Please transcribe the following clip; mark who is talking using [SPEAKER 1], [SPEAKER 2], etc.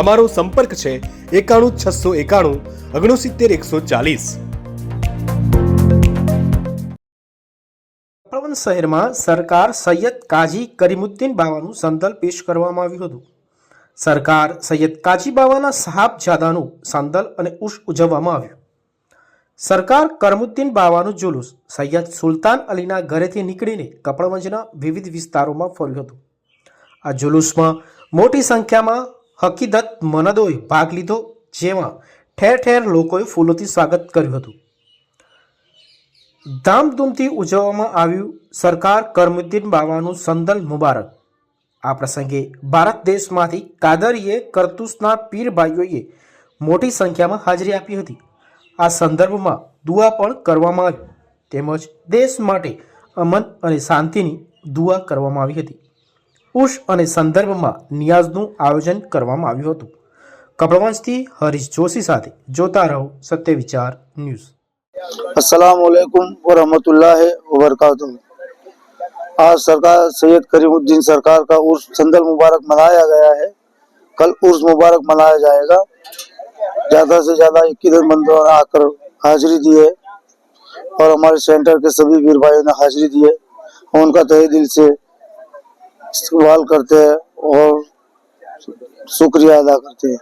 [SPEAKER 1] અમારો સંપર્ક છે એકાણું છસો એકાણું ઓગણસિત્તેર એકસો ચાલીસ.
[SPEAKER 2] કપડવંજ શહેરમાં સરકાર સૈયદ કાજી કરીમુદ્દીન બાવાનું સંદલ પેશ કરવામાં આવ્યું હતું. સરકાર સૈયદ કાજી બાવાના સાહાબજાદાનું સાંદલ અને ઉશ ઉજવવામાં આવ્યું. સરકાર કરમુદ્દીન બાવાનું જુલુસ સૈયદ સુલતાન અલીના ઘરેથી નીકળીને કપડવંજના વિવિધ વિસ્તારોમાં ફર્યું હતું. આ જુલુસમાં મોટી સંખ્યામાં હકીદત મનદોએ ભાગ લીધો, જેમાં ઠેર ઠેર લોકોએ ફૂલોથી સ્વાગત કર્યું હતું. ધામધૂમથી ઉજવવામાં આવ્યું સરકાર કરમુદ્દીન બાવાનું સંદલ મુબારક. આ પ્રસંગે ભારત દેશમાંથી કાદરીએ કરતુસના પીર ભાઈઓએ મોટી સંખ્યામાં હાજરી આપી હતી. આ સંદર્ભમાં દુઆ પણ કરવામાં આવી. તેમજ દેશ માટે અમન અને શાંતિની દુઆ કરવામાં આવી હતી. ઉર્ષ અને સંદર્ભમાં નિયાઝનું આયોજન કરવામાં આવ્યું હતું કપડવંશથી હરીશ જોશી સાથે જોતા રહો સત્ય વિચાર ન્યૂઝ
[SPEAKER 3] अस्सलाम वालेकुम व रहमतुल्लाह व बरकातुहू आज सरकार सैयद करीमुद्दीन सरकार का उर्स संदल मुबारक मनाया गया है कल उर्स मुबारक मनाया जाएगा ज़्यादा से ज़्यादा इक्कीस बंदों ने आकर हाजिरी दी है और हमारे सेंटर के सभी वीर भाइयों ने हाजिरी दी है हम उनका तहे दिल से इस्तेमाल करते हैं और शुक्रिया अदा करते हैं